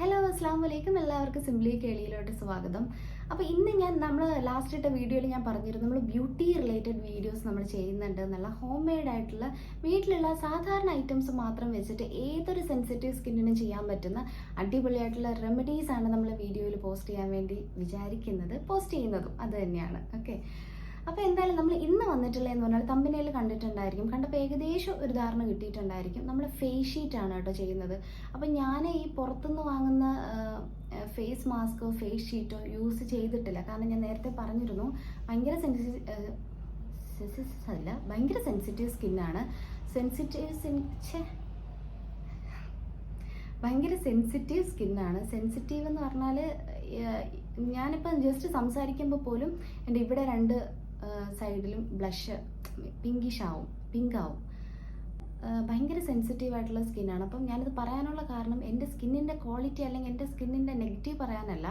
Hello അസ്സാം വലൈക്കും എല്ലാവർക്കും സിംപ്ലി കേളിയിലോട്ട് സ്വാഗതം. അപ്പോൾ ഇന്ന് ഞാൻ നമ്മൾ ലാസ്റ്റ് ഇട്ട വീഡിയോയിൽ ഞാൻ പറഞ്ഞിരുന്നു നമ്മൾ ബ്യൂട്ടി റിലേറ്റഡ് വീഡിയോസ് നമ്മൾ ചെയ്യുന്നുണ്ട് എന്നുള്ള ഹോം മെയ്ഡ് ആയിട്ടുള്ള വീട്ടിലുള്ള സാധാരണ ഐറ്റംസ് മാത്രം വെച്ചിട്ട് ഏതൊരു സെൻസിറ്റീവ് സ്കിന്നിനും ചെയ്യാൻ പറ്റുന്ന അടിപൊളിയായിട്ടുള്ള റെമഡീസ് ആണ് നമ്മൾ വീഡിയോയിൽ പോസ്റ്റ് ചെയ്യാൻ വേണ്ടി വിചാരിക്കുന്നത് പോസ്റ്റ് ചെയ്യുന്നതും അത് തന്നെയാണ്. ഓക്കെ അപ്പോൾ എന്തായാലും നമ്മൾ ഇന്ന് വന്നിട്ടുള്ളതെന്ന് പറഞ്ഞാൽ തമ്പിനയിൽ കണ്ടിട്ടുണ്ടായിരിക്കും. കണ്ടപ്പോൾ ഏകദേശം ഒരു ധാരണ കിട്ടിയിട്ടുണ്ടായിരിക്കും. നമ്മൾ ഫേസ് ഷീറ്റ് ആണ് കേട്ടോ ചെയ്യുന്നത്. അപ്പം ഞാൻ ഈ പുറത്തുനിന്ന് വാങ്ങുന്ന ഫേസ് മാസ്കോ ഫേസ് ഷീറ്റോ യൂസ് ചെയ്തിട്ടില്ല. കാരണം ഞാൻ നേരത്തെ പറഞ്ഞിരുന്നു ഭയങ്കര സെൻസിറ്റീവ് അല്ല ഭയങ്കര സെൻസിറ്റീവ് സ്കിന്നാണ് സെൻസിറ്റീവ് ഛേ ഭയങ്കര സെൻസിറ്റീവ് സ്കിന്നാണ് സെൻസിറ്റീവ് എന്ന് പറഞ്ഞാൽ ഞാനിപ്പം ജസ്റ്റ് സംസാരിക്കുമ്പോൾ പോലും എന്റെ ഇവിടെ രണ്ട് സൈഡിലും ബ്ലഷ് പിങ്കിഷ് ആവും പിങ്ക് ആവും. ഭയങ്കര സെൻസിറ്റീവ് ആയിട്ടുള്ള സ്കിന്നാണ് അപ്പം ഞാനിത് പറയാനുള്ള കാരണം എന്റെ സ്കിന്നിന്റെ ക്വാളിറ്റി അല്ലെങ്കിൽ എന്റെ സ്കിന്നിന്റെ നെഗറ്റീവ് പറയാനല്ല.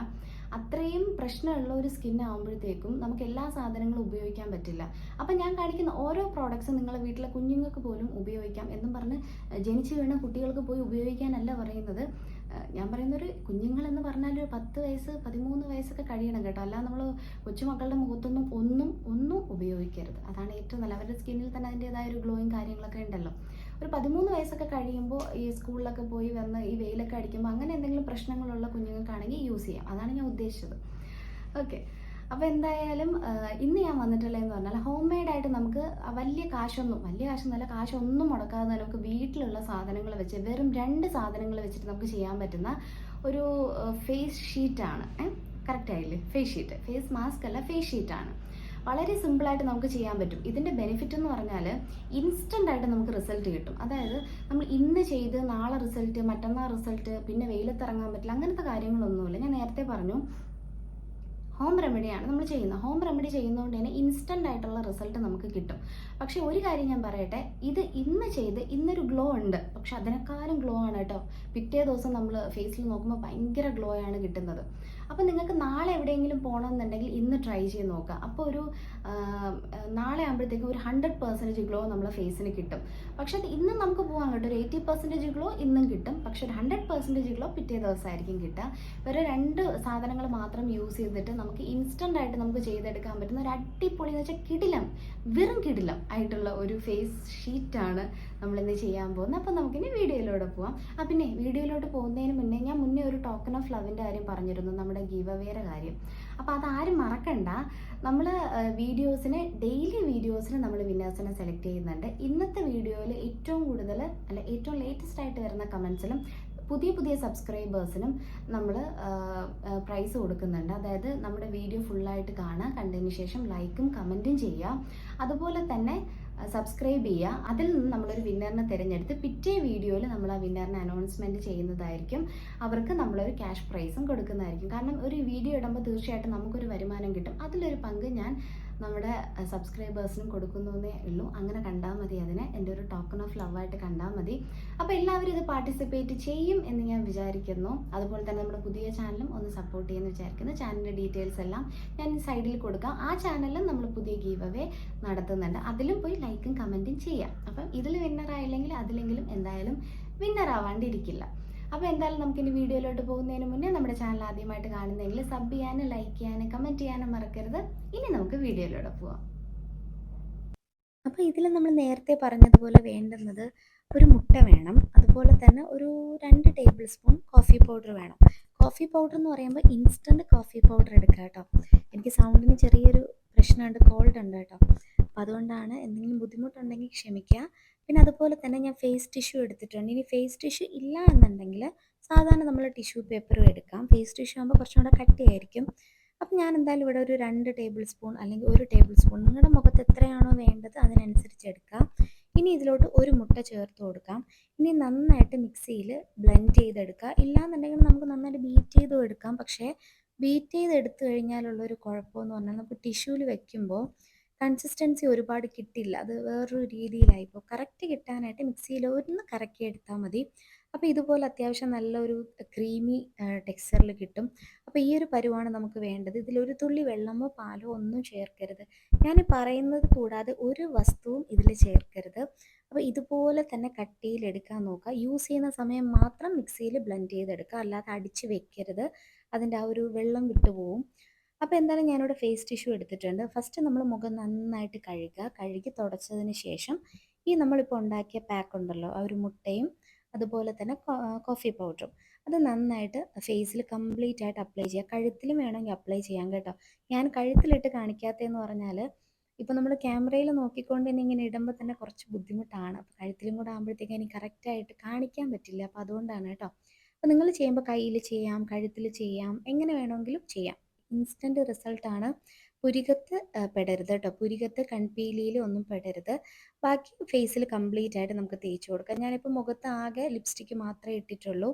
അത്രയും പ്രശ്നമുള്ള ഒരു സ്കിൻ ആകുമ്പോഴത്തേക്കും നമുക്ക് എല്ലാ സാധനങ്ങളും ഉപയോഗിക്കാൻ പറ്റില്ല. അപ്പം ഞാൻ കാണിക്കുന്ന ഓരോ പ്രോഡക്ട്സും നിങ്ങളെ വീട്ടിലെ കുഞ്ഞുങ്ങൾക്ക് പോലും ഉപയോഗിക്കാം എന്നും പറഞ്ഞ് ജനിച്ചു വീണ കുട്ടികൾക്ക് പോയി ഉപയോഗിക്കാനല്ല പറയുന്നത്. ഞാൻ പറയുന്നൊരു കുഞ്ഞുങ്ങളെന്ന് പറഞ്ഞാൽ ഒരു പത്ത് വയസ്സ് പതിമൂന്ന് വയസ്സൊക്കെ കഴിയണം കേട്ടോ. അല്ലാതെ നമ്മൾ കൊച്ചുമക്കളുടെ മുഖത്തൊന്നും ഒന്നും ഒന്നും ഉപയോഗിക്കരുത്. അതാണ് ഏറ്റവും നല്ല അവരുടെ സ്കിന്നിൽ തന്നെ അതിന്റെതായ ഒരു ഗ്ലോയും കാര്യങ്ങളൊക്കെ ഉണ്ടല്ലോ. ഒരു പതിമൂന്ന് വയസ്സൊക്കെ കഴിയുമ്പോൾ ഈ സ്കൂളിലൊക്കെ പോയി വന്ന് ഈ വെയിലൊക്കെ അടിക്കുമ്പോൾ അങ്ങനെ എന്തെങ്കിലും പ്രശ്നങ്ങളുള്ള കുഞ്ഞുങ്ങൾക്കാണെങ്കിൽ യൂസ് ചെയ്യാം. അതാണ് ഞാൻ ഉദ്ദേശിച്ചത്. ഓക്കെ. അപ്പോൾ എന്തായാലും ഇന്ന് ഞാൻ വന്നിട്ടുള്ളതെന്ന് പറഞ്ഞാൽ ഹോം മെയ്ഡ് ആയിട്ട് നമുക്ക് വലിയ കാശൊന്നും വലിയ കാശൊന്നുമല്ല കാശൊന്നും മുടക്കാതെ നമുക്ക് വീട്ടിലുള്ള സാധനങ്ങൾ വെച്ച് വെറും രണ്ട് സാധനങ്ങൾ വെച്ചിട്ട് നമുക്ക് ചെയ്യാൻ പറ്റുന്ന ഒരു ഫേസ് ഷീറ്റാണ് കറക്റ്റ് ആയില്ലേ? ഫേസ് ഷീറ്റ് ഫേസ് മാസ്ക് അല്ല ഫേസ് ഷീറ്റാണ് വളരെ സിമ്പിളായിട്ട് നമുക്ക് ചെയ്യാൻ പറ്റും. ഇതിന്റെ ബെനിഫിറ്റ് എന്ന് പറഞ്ഞാൽ ഇൻസ്റ്റന്റ് ആയിട്ട് നമുക്ക് റിസൾട്ട് കിട്ടും. അതായത് നമ്മൾ ഇന്ന് ചെയ്ത് നാളെ റിസൾട്ട് മറ്റന്നാൾ റിസൾട്ട് പിന്നെ വെയിലത്തിറങ്ങാൻ പറ്റില്ല അങ്ങനത്തെ കാര്യങ്ങളൊന്നുമില്ല. ഞാൻ നേരത്തെ പറഞ്ഞു ഹോം റെമഡിയാണ് നമ്മൾ ചെയ്യുന്നത്. ഹോം റെമഡി ചെയ്യുന്നതുകൊണ്ട് തന്നെ ഇൻസ്റ്റന്റ് ആയിട്ടുള്ള റിസൾട്ട് നമുക്ക് കിട്ടും. പക്ഷേ ഒരു കാര്യം ഞാൻ പറയട്ടെ ഇത് ഇന്ന് ചെയ്ത് ഇന്നൊരു ഗ്ലോ ഉണ്ട്. പക്ഷെ അതിനേക്കാളും ഗ്ലോ ആണ് കേട്ടോ. പിറ്റേ ദിവസം നമ്മൾ ഫേസിൽ നോക്കുമ്പോൾ ഭയങ്കര ഗ്ലോ ആണ് കിട്ടുന്നത്. അപ്പോൾ നിങ്ങൾക്ക് നാളെ എവിടെയെങ്കിലും പോകണമെന്നുണ്ടെങ്കിൽ ഇന്ന് ട്രൈ ചെയ്ത് നോക്കുക അപ്പോൾ ഒരു നാളെ ആകുമ്പോഴത്തേക്കും ഒരു ഹൺഡ്രഡ് പെർസെന്റേജ് ഗ്ലോ നമ്മളെ ഫേസിന് കിട്ടും. പക്ഷെ അത് ഇന്നും നമുക്ക് പോകാൻ കേട്ടോ. ഒരു എയ്റ്റി പെർസെന്റേജ് ഗ്ലോ ഇന്നും കിട്ടും. പക്ഷെ ഒരു ഹൺഡ്രഡ് പെർസെന്റേജ് ഗ്ലോ പിറ്റേ ദിവസമായിരിക്കും കിട്ടുക. വേറെ രണ്ട് സാധനങ്ങൾ മാത്രം യൂസ് ചെയ്തിട്ട് നമുക്ക് ഇൻസ്റ്റന്റ് ആയിട്ട് നമുക്ക് ചെയ്തെടുക്കാൻ പറ്റുന്ന ഒരു അടിപൊളി എന്ന് വെച്ചാൽ കിടിലം വെറും കിടിലം ആയിട്ടുള്ള ഒരു ഫേസ് ഷീറ്റാണ് നമ്മളിന്ന് ചെയ്യാൻ പോകുന്നത്. അപ്പോൾ നമുക്കിനി വീഡിയോയിലൂടെ പോവാം. ആ പിന്നെ വീഡിയോയിലോട്ട് പോകുന്നതിന് മുന്നേ ഞാൻ മുന്നേ ഒരു ടോക്കൺ ഓഫ് ലവിന്റെ കാര്യം പറഞ്ഞിരുന്നു. നമ്മുടെ ഗീവ് അവേയുടെ കാര്യം. അപ്പോൾ അതാരും മറക്കണ്ട. നമ്മൾ വീഡിയോസിന് ഡെയിലി വീഡിയോസിന് നമ്മൾ വിന്നേഴ്സിനെ സെലക്ട് ചെയ്യുന്നുണ്ട്. ഇന്നത്തെ വീഡിയോയിൽ ഏറ്റവും കൂടുതൽ അല്ല ഏറ്റവും ലേറ്റസ്റ്റ് ആയിട്ട് വരുന്ന കമൻസിലും പുതിയ പുതിയ സബ്സ്ക്രൈബേഴ്സിനും നമ്മൾ പ്രൈസ് കൊടുക്കുന്നുണ്ട്. അതായത് നമ്മുടെ വീഡിയോ ഫുള്ളായിട്ട് കാണുക കണ്ടതിന് ശേഷം ലൈക്കും കമന്റും ചെയ്യുക. അതുപോലെ തന്നെ സബ്സ്ക്രൈബ് ചെയ്യുക. അതിൽ നിന്ന് നമ്മളൊരു വിന്നറിനെ തിരഞ്ഞെടുത്ത് പിറ്റേ വീഡിയോയിൽ നമ്മൾ ആ വിന്നറിനെ അനൗൺസ്മെന്റ് ചെയ്യുന്നതായിരിക്കും. അവർക്ക് നമ്മളൊരു ക്യാഷ് പ്രൈസും കൊടുക്കുന്നതായിരിക്കും. കാരണം ഒരു വീഡിയോ ഇടുമ്പോൾ തീർച്ചയായിട്ടും നമുക്കൊരു വരുമാനം കിട്ടും. അതിലൊരു പങ്ക് ഞാൻ നമ്മുടെ സബ്സ്ക്രൈബേഴ്സിനും കൊടുക്കുന്നേ ഉള്ളൂ. അങ്ങനെ കണ്ടാൽ മതി അതിനെ. എന്റെ ഒരു ടോക്കൺ ഓഫ് ലവ് ആയിട്ട് കണ്ടാൽ മതി. അപ്പോൾ എല്ലാവരും ഇത് പാർട്ടിസിപ്പേറ്റ് ചെയ്യും എന്ന് ഞാൻ വിചാരിക്കുന്നു. അതുപോലെ തന്നെ നമ്മുടെ പുതിയ ചാനലും ഒന്ന് സപ്പോർട്ട് ചെയ്യുമെന്ന് വിചാരിക്കുന്നു. ചാനലിന്റെ ഡീറ്റെയിൽസ് എല്ലാം ഞാൻ സൈഡിൽ കൊടുക്കാം. ആ ചാനലിലും നമ്മൾ പുതിയ ഗീവ് അവേ നടത്തുന്നുണ്ട്. അതിലും പോയി ലൈക്കും കമന്റും ചെയ്യാം. അപ്പം ഇതിൽ വിന്നർ ആയില്ലെങ്കിൽ അതിലെങ്കിലും എന്തായാലും വിന്നർ ആവാണ്ടിരിക്കില്ല. അപ്പോൾ എന്തായാലും നമുക്ക് ഇനി വീഡിയോയിലോട്ട് പോകുന്നതിന് മുന്നേ നമ്മുടെ ചാനൽ ആദ്യമായിട്ട് കാണുന്നെങ്കിൽ സബ് ചെയ്യാനും ലൈക്ക് ചെയ്യാനും കമന്റ് ചെയ്യാനും മറക്കരുത്. ഇനി നമുക്ക് വീഡിയോയിലൂടെ പോവാം. അപ്പോൾ ഇതിൽ നമ്മൾ നേരത്തെ പറഞ്ഞതുപോലെ വേണ്ടുന്നത് ഒരു മുട്ട വേണം. അതുപോലെ തന്നെ ഒരു രണ്ട് ടേബിൾ സ്പൂൺ കോഫി പൗഡർ വേണം. കോഫി പൗഡർ എന്ന് പറയുമ്പോൾ ഇൻസ്റ്റന്റ് കോഫി പൗഡർ എടുക്കുക കേട്ടോ. എനിക്ക് സൗണ്ടിന് ചെറിയൊരു പ്രശ്നമുണ്ട് കോൾഡ് ഉണ്ട് കേട്ടോ. അപ്പോൾ അതുകൊണ്ടാണ് എന്തെങ്കിലും ബുദ്ധിമുട്ടുണ്ടെങ്കിൽ ക്ഷമിക്കുക. പിന്നെ അതുപോലെ തന്നെ ഞാൻ ഫേസ് ടിഷ്യൂ എടുത്തിട്ടുണ്ട്. ഇനി ഫേസ് ടിഷ്യൂ ഇല്ല എന്നുണ്ടെങ്കിൽ സാധാരണ നമ്മൾ ടിഷ്യൂ പേപ്പറും എടുക്കാം. ഫേസ് ടിഷ്യൂ ആകുമ്പോൾ കുറച്ചും കൂടെ കട്ടിയായിരിക്കും. അപ്പം ഞാൻ എന്തായാലും ഇവിടെ ഒരു രണ്ട് ടേബിൾ സ്പൂൺ അല്ലെങ്കിൽ ഒരു ടേബിൾ സ്പൂൺ നിങ്ങളുടെ മുഖത്ത് എത്രയാണോ വേണ്ടത് അതിനനുസരിച്ച് എടുക്കാം. ഇനി ഇതിലോട്ട് ഒരു മുട്ട ചേർത്ത് കൊടുക്കാം. ഇനി നന്നായിട്ട് മിക്സിയിൽ ബ്ലെൻഡ് ചെയ്തെടുക്കുക. ഇല്ലാന്നുണ്ടെങ്കിൽ നമുക്ക് നന്നായിട്ട് ബീറ്റ് ചെയ്തും എടുക്കാം. പക്ഷേ ബീറ്റ് ചെയ്ത് എടുത്തു കഴിഞ്ഞാലുള്ളൊരു കുഴപ്പമെന്ന് പറഞ്ഞാൽ നമുക്ക് ടിഷ്യൂവിൽ വെക്കുമ്പോൾ കൺസിസ്റ്റൻസി ഒരുപാട് കിട്ടില്ല അത് വേറൊരു രീതിയിലായി ഇപ്പോൾ കറക്റ്റ് കിട്ടാനായിട്ട് മിക്സിയിൽ ഒന്ന് കറക്കി എടുത്താൽ മതി. അപ്പോൾ ഇതുപോലെ അത്യാവശ്യം നല്ലൊരു ക്രീമി ടെക്സ്ചറിൽ കിട്ടും. അപ്പോൾ ഈ ഒരു പരുവാണ് നമുക്ക് വേണ്ടത്. ഇതിലൊരു തുള്ളി വെള്ളമോ പാലോ ഒന്നും ചേർക്കരുത്. ഞാൻ പറയുന്നത് കൂടാതെ ഒരു വസ്തുവും ഇതിൽ ചേർക്കരുത്. അപ്പോൾ ഇതുപോലെ തന്നെ കട്ടിയിൽ എടുക്കാൻ നോക്കുക. യൂസ് ചെയ്യുന്ന സമയം മാത്രം മിക്സിയിൽ ബ്ലെൻഡ് ചെയ്തെടുക്കുക. അല്ലാതെ അടിച്ച് വെക്കരുത്. അതിന്റെ ആ ഒരു വെള്ളം വിട്ടുപോകും അപ്പോൾ എന്തായാലും ഞാനിവിടെ ഫേസ് ടിഷ്യൂ എടുത്തിട്ടുണ്ട്. ഫസ്റ്റ് നമ്മൾ മുഖം നന്നായിട്ട് കഴുകുക. കഴുകി തുടച്ചതിന് ശേഷം ഈ നമ്മളിപ്പോൾ ഉണ്ടാക്കിയ പാക്ക് ഉണ്ടല്ലോ ആ ഒരു മുട്ടയും അതുപോലെ തന്നെ കോഫി പൗഡറും അത് നന്നായിട്ട് ഫേസിൽ കംപ്ലീറ്റ് ആയിട്ട് അപ്ലൈ ചെയ്യുക. കഴുത്തിലും വേണമെങ്കിൽ അപ്ലൈ ചെയ്യാം കേട്ടോ. ഞാൻ കഴുത്തിലിട്ട് കാണിക്കാത്തതെന്ന് പറഞ്ഞാൽ ഇപ്പോൾ നമ്മൾ ക്യാമറയിൽ നോക്കിക്കൊണ്ട് തന്നെ ഇങ്ങനെ ഇടുമ്പോൾ തന്നെ കുറച്ച് ബുദ്ധിമുട്ടാണ്. അപ്പോൾ കഴുത്തിലും കൂടെ ആകുമ്പോഴത്തേക്കും എനിക്ക് കറക്റ്റായിട്ട് കാണിക്കാൻ പറ്റില്ല. അപ്പോൾ അതുകൊണ്ടാണ് കേട്ടോ. അപ്പോൾ നിങ്ങൾ ചെയ്യുമ്പോൾ കയ്യിൽ ചെയ്യാം കഴുത്തിൽ ചെയ്യാം എങ്ങനെ വേണമെങ്കിലും ചെയ്യാം. ഇൻസ്റ്റന്റ് റിസൾട്ടാണ് പുരികത്ത് പെടരുത് കേട്ടോ പുരികത്ത് കൺപീലിയിൽ ഒന്നും പെടരുത്. ബാക്കി ഫേസിൽ കംപ്ലീറ്റ് ആയിട്ട് നമുക്ക് തേച്ച് കൊടുക്കാം. ഞാനിപ്പോൾ മുഖത്ത് ആകെ ലിപ്സ്റ്റിക്ക് മാത്രമേ ഇട്ടിട്ടുള്ളൂ.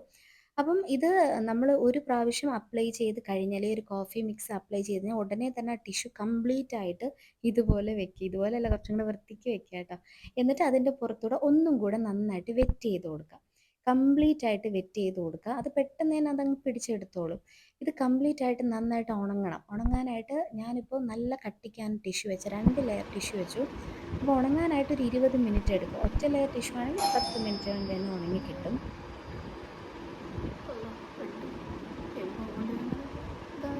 അപ്പം ഇത് നമ്മൾ ഒരു പ്രാവശ്യം അപ്ലൈ ചെയ്ത് കഴിഞ്ഞാൽ ഒരു കോഫി മിക്സ് അപ്ലൈ ചെയ്ത് ഉടനെ തന്നെ ആ ടിഷ്യൂ കംപ്ലീറ്റ് ആയിട്ട് ഇതുപോലെ വെക്കുക ഇതുപോലെയല്ല കുറച്ചും കൂടെ വൃത്തിക്ക് വെക്കുക കേട്ടോ എന്നിട്ട് അതിന്റെ പുറത്തൂടെ ഒന്നും കൂടെ നന്നായിട്ട് വെറ്റ് ചെയ്ത് കൊടുക്കുക. കംപ്ലീറ്റ് ആയിട്ട് വെറ്റ് ചെയ്ത് കൊടുക്കുക. അത് പെട്ടെന്ന് തന്നെ അതങ്ങ് പിടിച്ചെടുത്തോളും. ഇത് കംപ്ലീറ്റ് ആയിട്ട് നന്നായിട്ട് ഉണങ്ങണം. ഉണങ്ങാനായിട്ട് ഞാനിപ്പോൾ നല്ല കട്ടിക്കാൻ ടിഷ്യൂ വെച്ച രണ്ട് ലെയർ ടിഷ്യൂ വെച്ചു. അപ്പോൾ ഉണങ്ങാനായിട്ട് ഒരു ഇരുപത് മിനിറ്റ് എടുക്കും. ഒറ്റ ലെയർ ടിഷ്യൂ ആണെങ്കിൽ പത്ത് മിനിറ്റ് കൊണ്ട് തന്നെ ഉണങ്ങി കിട്ടും കൊള്ളാം, പെട്ടു. എപ്പോ കൊണ്ട് ഞാൻ ഇതാ- ഇതാ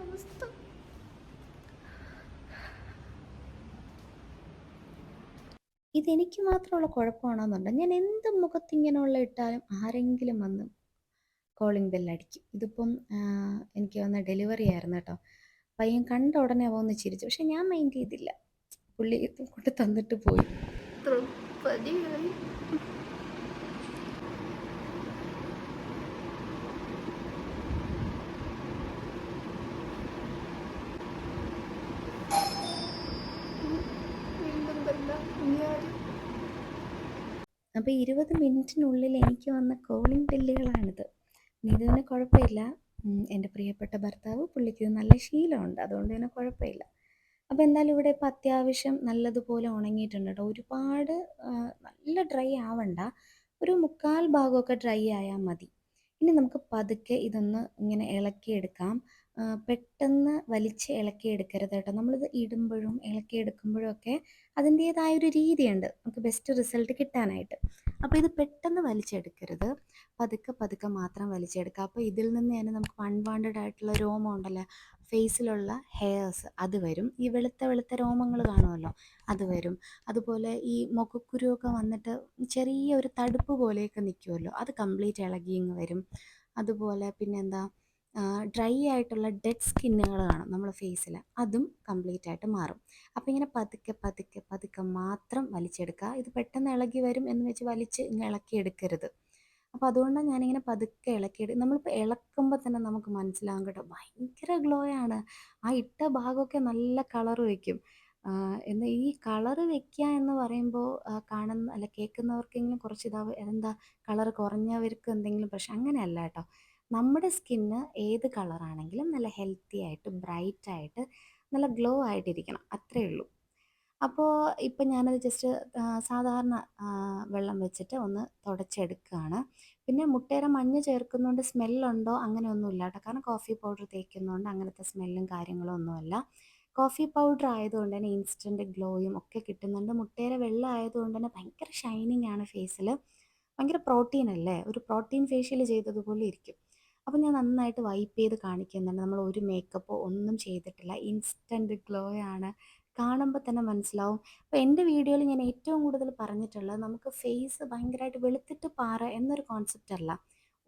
അവസ്ഥ. ഇതെനിക്ക് മാത്രമുള്ള കുഴപ്പമാണെന്നുണ്ടെങ്കിൽ ഞാൻ എന്ത് മുഖത്ത് ഇങ്ങനെയുള്ള ഇട്ടാലും ആരെങ്കിലും വന്ന് കോളിംഗ് ബെല്ലടിക്കും ഇതിപ്പം എനിക്ക് വന്ന ഡെലിവറി ആയിരുന്നു കേട്ടോ. പയ്യൻ കണ്ട ഉടനെ അവ ഒന്ന് ചിരിച്ചു. പക്ഷെ ഞാൻ മൈൻഡ് ചെയ്തില്ല. പുള്ളി കൊണ്ട് തന്നിട്ട് പോയി. തൃപ്പതിയായി. വീണ്ടും ബെല്ല. ഇനി ആര്? അപ്പോൾ ഇരുപത് മിനിറ്റിനുള്ളിൽ എനിക്ക് വന്ന കോളിംഗ് ബില്ലുകളാണിത് ഇനി കുഴപ്പമില്ല. എന്റെ പ്രിയപ്പെട്ട ഭർത്താവ് പുള്ളിക്ക് നല്ല ശീലമുണ്ട്. അതുകൊണ്ട് തന്നെ കുഴപ്പമില്ല. അപ്പോൾ എന്തായാലും ഇവിടെ ഇപ്പോൾ അത്യാവശ്യം നല്ലതുപോലെ ഉണങ്ങിയിട്ടുണ്ട് കേട്ടോ. ഒരുപാട് നല്ല ഡ്രൈ ആവണ്ട. ഒരു മുക്കാൽ ഭാഗമൊക്കെ ഡ്രൈ ആയാൽ മതി. ഇനി നമുക്ക് പതുക്കെ ഇതൊന്ന് ഇങ്ങനെ ഇളക്കിയെടുക്കാം. പെട്ടെന്ന് വലിച്ച് ഇളക്കിയെടുക്കരുത് കേട്ടോ. നമ്മളിത് ഇടുമ്പോഴും ഇളക്കിയെടുക്കുമ്പോഴും ഒക്കെ അതിന്റേതായ ഒരു രീതിയുണ്ട്. നമുക്ക് ബെസ്റ്റ് റിസൾട്ട് കിട്ടാനായിട്ട്. അപ്പോൾ ഇത് പെട്ടെന്ന് വലിച്ചെടുക്കരുത്. പതുക്കെ പതുക്കെ മാത്രം വലിച്ചെടുക്കുക. അപ്പോൾ ഇതിൽ നിന്ന് തന്നെ നമുക്ക് അൺവാണ്ടഡ് ആയിട്ടുള്ള രോമം ഉണ്ടല്ലോ ഫേസിലുള്ള ഹെയർസ് അത് വരും. ഈ വെളുത്ത വെളുത്ത രോമങ്ങൾ കാണുമല്ലോ അത് വരും. അതുപോലെ ഈ മുഖക്കുരുവൊക്കെ വന്നിട്ട് ചെറിയ ഒരു തടുപ്പ് പോലെയൊക്കെ നിൽക്കുമല്ലോ അത് കംപ്ലീറ്റ് ഇളകിയങ്ങ് വരും. അതുപോലെ പിന്നെന്താ ഡ്രൈ ആയിട്ടുള്ള ഡെഡ് സ്കിന്നുകൾ കാണും നമ്മുടെ ഫേസിൽ അതും കംപ്ലീറ്റ് ആയിട്ട് മാറും. അപ്പോൾ ഇങ്ങനെ പതുക്കെ പതുക്കെ പതുക്കെ മാത്രം വലിച്ചെടുക്കുക. ഇത് പെട്ടെന്ന് ഇളകി വരും എന്ന് വെച്ച് വലിച്ച് ഇങ്ങനെ ഇളക്കിയെടുക്കരുത് അപ്പോൾ അതുകൊണ്ടാണ് ഞാനിങ്ങനെ പതുക്കെ ഇളക്കിയെടു നമ്മളിപ്പോൾ ഇളക്കുമ്പോൾ തന്നെ നമുക്ക് മനസ്സിലാകും കേട്ടോ ഭയങ്കര ഗ്ലോ ആണ് ആ ഇട്ട ഭാഗമൊക്കെ നല്ല കളർ വയ്ക്കും എന്നാൽ ഈ കളർ വെക്കുക എന്ന് പറയുമ്പോൾ കാണുന്ന അല്ല കേൾക്കുന്നവർക്കെങ്കിലും കുറച്ച് ഇതാവും എന്താ കളർ കുറഞ്ഞവർക്ക് എന്തെങ്കിലും പ്രശ്നം? അങ്ങനെയല്ല കേട്ടോ. നമ്മുടെ സ്കിന്ന് ഏത് കളറാണെങ്കിലും നല്ല ഹെൽത്തി ആയിട്ട് ബ്രൈറ്റ് ആയിട്ട് നല്ല ഗ്ലോ ആയിട്ടിരിക്കണം. അത്രയേ ഉള്ളൂ. അപ്പോൾ ഇപ്പം ഞാനത് ജസ്റ്റ് സാധാരണ വെള്ളം വെച്ചിട്ട് ഒന്ന് തുടച്ചെടുക്കുകയാണ്. പിന്നെ മുട്ടയുടെ മഞ്ഞ് ചേർക്കുന്നതുകൊണ്ട് സ്മെല്ലുണ്ടോ? അങ്ങനെയൊന്നുമില്ല കേട്ടോ. കാരണം കോഫി പൗഡർ തേക്കുന്നതുകൊണ്ട് അങ്ങനത്തെ സ്മെല്ലും കാര്യങ്ങളും ഒന്നുമല്ല. കോഫി പൗഡർ ആയതുകൊണ്ട് തന്നെ ഇൻസ്റ്റന്റ് ഗ്ലോയും ഒക്കെ കിട്ടുന്നുണ്ട്. മുട്ടയുടെ വെള്ളം ആയതുകൊണ്ട് തന്നെ ഭയങ്കര ഷൈനിങ് ആണ് ഫേസിൽ ഭയങ്കര പ്രോട്ടീൻ അല്ലേ ഒരു പ്രോട്ടീൻ ഫേഷ്യൽ ചെയ്തതുപോലെ ഇരിക്കും. അപ്പോൾ ഞാൻ നന്നായിട്ട് വൈപ്പ് ചെയ്ത് കാണിക്കുന്നുണ്ട്. നമ്മൾ ഒരു മേക്കപ്പോ ഒന്നും ചെയ്തിട്ടില്ല. ഇൻസ്റ്റന്റ് ഗ്ലോ ആണ്. കാണുമ്പോൾ തന്നെ മനസ്സിലാവും. അപ്പോൾ എന്റെ വീഡിയോയിൽ ഞാൻ ഏറ്റവും കൂടുതൽ പറഞ്ഞിട്ടുള്ളത് നമുക്ക് ഫേസ് ഭയങ്കരമായിട്ട് വെളുത്തിട്ട് പാറ എന്നൊരു കോൺസെപ്റ്റ് അല്ല.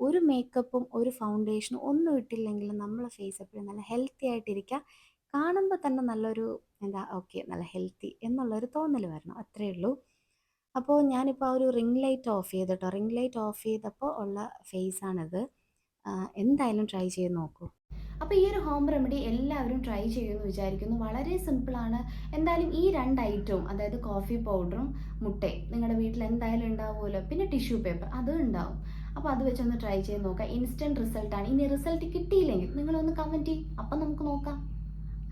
ഒരു മേക്കപ്പും ഒരു ഫൗണ്ടേഷനും ഒന്നും ഇട്ടില്ലെങ്കിലും നമ്മളെ ഫേസ് എപ്പോഴും നല്ല ഹെൽത്തി ആയിട്ടിരിക്കുക കാണുമ്പോൾ തന്നെ നല്ലൊരു എന്താ ഓക്കെ നല്ല ഹെൽത്തി എന്നുള്ളൊരു തോന്നൽ വരണം. അത്രയേ ഉള്ളൂ. അപ്പോൾ ഞാനിപ്പോൾ ആ ഒരു റിംഗ് ലൈറ്റ് ഓഫ് ചെയ്തിട്ടോ? റിംഗ് ലൈറ്റ് ഓഫ് ചെയ്തപ്പോൾ ഉള്ള ഫേസാണിത് എന്തായാലും ട്രൈ ചെയ്ത് നോക്കൂ. അപ്പോൾ ഈ ഒരു ഹോം റെമഡി എല്ലാവരും ട്രൈ ചെയ്യുമെന്ന് വിചാരിക്കുന്നു. വളരെ സിമ്പിളാണ് എന്തായാലും ഈ രണ്ട് ഐറ്റവും അതായത് കോഫി പൗഡറും മുട്ടയും നിങ്ങളുടെ വീട്ടിൽ എന്തായാലും ഉണ്ടാവുമല്ലോ. പിന്നെ ടിഷ്യൂ പേപ്പർ അതും ഉണ്ടാവും. അപ്പോൾ അത് വെച്ചൊന്ന് ട്രൈ ചെയ്ത് നോക്കാം ഇൻസ്റ്റന്റ് റിസൾട്ടാണ് ഇനി റിസൾട്ട് കിട്ടിയില്ലെങ്കിൽ നിങ്ങളൊന്ന് കമന്റ് ചെയ്യും. അപ്പം നമുക്ക് നോക്കാം.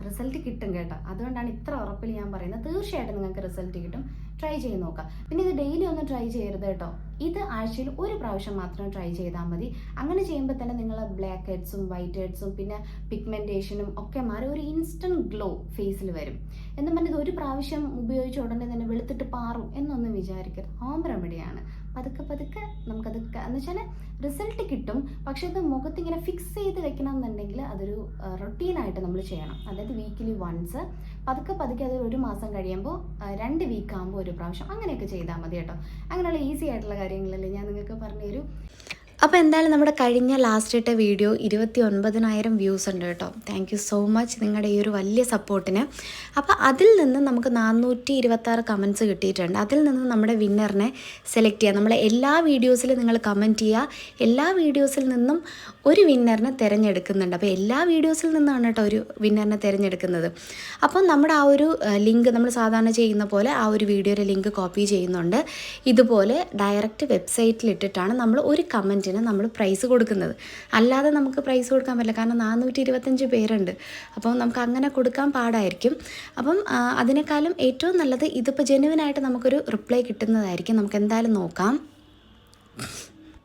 റിസൾട്ട് കിട്ടും കേട്ടോ. അതുകൊണ്ടാണ് ഇത്ര ഉറപ്പിൽ ഞാൻ പറയുന്നത്. തീർച്ചയായിട്ടും നിങ്ങൾക്ക് റിസൾട്ട് കിട്ടും. ട്രൈ ചെയ്ത് നോക്കാം. പിന്നെ ഇത് ഡെയിലി ഒന്നും ട്രൈ ചെയ്യരുത് കേട്ടോ. ഇത് ആഴ്ചയിൽ ഒരു പ്രാവശ്യം മാത്രം ട്രൈ ചെയ്താൽ മതി. അങ്ങനെ ചെയ്യുമ്പോൾ തന്നെ നിങ്ങൾ ബ്ലാക്ക് ഹെഡ്സും വൈറ്റ് ഹെഡ്സും പിന്നെ പിഗ്മെന്റേഷനും ഒക്കെ മാറി ഒരു ഇൻസ്റ്റന്റ് ഗ്ലോ ഫേസിൽ വരും. എന്നും പറഞ്ഞത് ഒരു പ്രാവശ്യം ഉപയോഗിച്ച ഉടനെ തന്നെ വെളുത്തിട്ട് പാറും എന്നൊന്നും വിചാരിക്കരുത്. ഹോം റെമഡിയാണ് പതുക്കെ പതുക്കെ നമുക്കത് എന്ന് വെച്ചാൽ റിസൾട്ട് കിട്ടും. പക്ഷെ അത് മുഖത്ത് ഇങ്ങനെ ഫിക്സ് ചെയ്ത് വെക്കണം എന്നുണ്ടെങ്കിൽ അതൊരു റൊട്ടീനായിട്ട് നമ്മൾ ചെയ്യണം. അതായത് വീക്കിലി വൺസ് പതുക്കെ പതുക്കെ അത് ഒരു മാസം കഴിയുമ്പോൾ രണ്ട് വീക്ക് ആകുമ്പോൾ ഒരു പ്രാവശ്യം അങ്ങനെയൊക്കെ ചെയ്താൽ മതി കേട്ടോ അങ്ങനെയുള്ള ഈസി ആയിട്ടുള്ള കാര്യങ്ങളല്ലേ ഞാൻ നിങ്ങൾക്ക് പറഞ്ഞു തരൂ അപ്പോൾ എന്തായാലും നമ്മുടെ കഴിഞ്ഞ ലാസ്റ്റ് ഇട്ട വീഡിയോ ഇരുപത്തി ഒൻപതിനായിരം വ്യൂസ് ഉണ്ട് കേട്ടോ. താങ്ക് യു സോ മച്ച് നിങ്ങളുടെ ഈ ഒരു വലിയ സപ്പോർട്ടിന് അപ്പോൾ അതിൽ നിന്ന് നമുക്ക് നാനൂറ്റി ഇരുപത്താറ് കമൻസ് കിട്ടിയിട്ടുണ്ട്. അതിൽ നിന്ന് നമ്മുടെ വിന്നറിനെ സെലക്ട് ചെയ്യുക നമ്മളെ എല്ലാ വീഡിയോസിലും നിങ്ങൾ കമന്റ് ചെയ്യുക എല്ലാ വീഡിയോസിൽ നിന്നും ഒരു വിന്നറിനെ തിരഞ്ഞെടുക്കുന്നുണ്ട്. അപ്പോൾ എല്ലാ വീഡിയോസിൽ നിന്നാണ് കേട്ടോ ഒരു വിന്നറിനെ തിരഞ്ഞെടുക്കുന്നത്. അപ്പോൾ നമ്മുടെ ആ ഒരു ലിങ്ക് നമ്മൾ സാധാരണ ചെയ്യുന്ന പോലെ ആ ഒരു വീഡിയോയുടെ ലിങ്ക് കോപ്പി ചെയ്യുന്നുണ്ട്. ഇതുപോലെ ഡയറക്റ്റ് വെബ്സൈറ്റിൽ ഇട്ടിട്ടാണ് നമ്മൾ ഒരു കമന്റിന് നമ്മൾ പ്രൈസ് കൊടുക്കുന്നത്. അല്ലാതെ നമുക്ക് പ്രൈസ് കൊടുക്കാൻ പറ്റില്ല. കാരണം നാനൂറ്റി ഇരുപത്തഞ്ച് പേരുണ്ട്. അപ്പം നമുക്ക് അങ്ങനെ കൊടുക്കാൻ പാടായിരിക്കും. അപ്പം അതിനേക്കാളും ഏറ്റവും നല്ലത് ഇതിപ്പോൾ ജെനുവിനായിട്ട് നമുക്കൊരു റിപ്ലൈ കിട്ടുന്നതായിരിക്കും. നമുക്ക് എന്തായാലും നോക്കാം.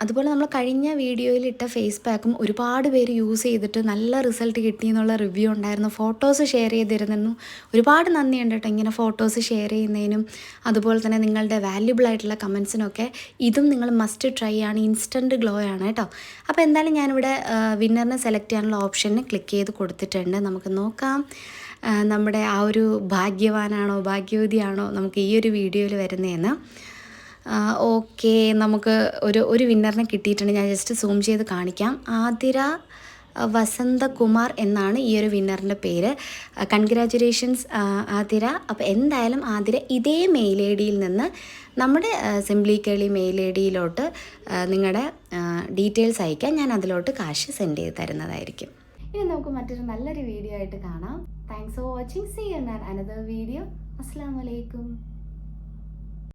അതുപോലെ നമ്മൾ കഴിഞ്ഞ വീഡിയോയിൽ ഇട്ട ഫേസ് പാക്കും ഒരുപാട് പേര് യൂസ് ചെയ്തിട്ട് നല്ല റിസൾട്ട് കിട്ടി എന്നുള്ള റിവ്യൂ ഉണ്ടായിരുന്നു. ഫോട്ടോസ് ഷെയർ ചെയ്തിരുന്നു ഒരുപാട് നന്ദിയുണ്ട് കേട്ടോ ഇങ്ങനെ ഫോട്ടോസ് ഷെയർ ചെയ്യുന്നതിനും. അതുപോലെ തന്നെ നിങ്ങളുടെ വാല്യുബിൾ ആയിട്ടുള്ള കമൻസിനൊക്കെ ഇതും നിങ്ങൾ മസ്റ്റ് ട്രൈ ആണ്. ഇൻസ്റ്റന്റ് ഗ്ലോ ആണ് കേട്ടോ. അപ്പോൾ എന്തായാലും ഞാനിവിടെ വിന്നറിനെ സെലക്ട് ചെയ്യാനുള്ള ഓപ്ഷന് ക്ലിക്ക് ചെയ്ത് കൊടുത്തിട്ടുണ്ട്. നമുക്ക് നോക്കാം. നമ്മുടെ ആ ഒരു ഭാഗ്യവാനാണോ ഭാഗ്യവതിയാണോ നമുക്ക് ഈ ഒരു വീഡിയോയിൽ വരുന്നതെന്ന്. ഓക്കെ. നമുക്ക് ഒരു ഒരു വിന്നറിനെ കിട്ടിയിട്ടുണ്ട്. ഞാൻ ജസ്റ്റ് സൂം ചെയ്ത് കാണിക്കാം. ആതിര വസന്തകുമാർ എന്നാണ് ഈ ഒരു വിന്നറിന്റെ പേര്. കൺഗ്രാചുലേഷൻസ് ആതിര. അപ്പോൾ എന്തായാലും ആതിര ഇതേ മെയിൽ ഐ ഡിയിൽ നിന്ന് നമ്മുടെ സിംപ്ലി കേളി മെയിൽ ഐ ഡിയിലോട്ട് നിങ്ങളുടെ ഡീറ്റെയിൽസ് അയക്കാൻ ഞാൻ അതിലോട്ട് കാശ് സെൻഡ് ചെയ്ത് തരുന്നതായിരിക്കും. ഇനി നമുക്ക് മറ്റൊരു നല്ലൊരു വീഡിയോ ആയിട്ട് കാണാം. Thanks for watching see you another video അസ്സാം വലൈക്കും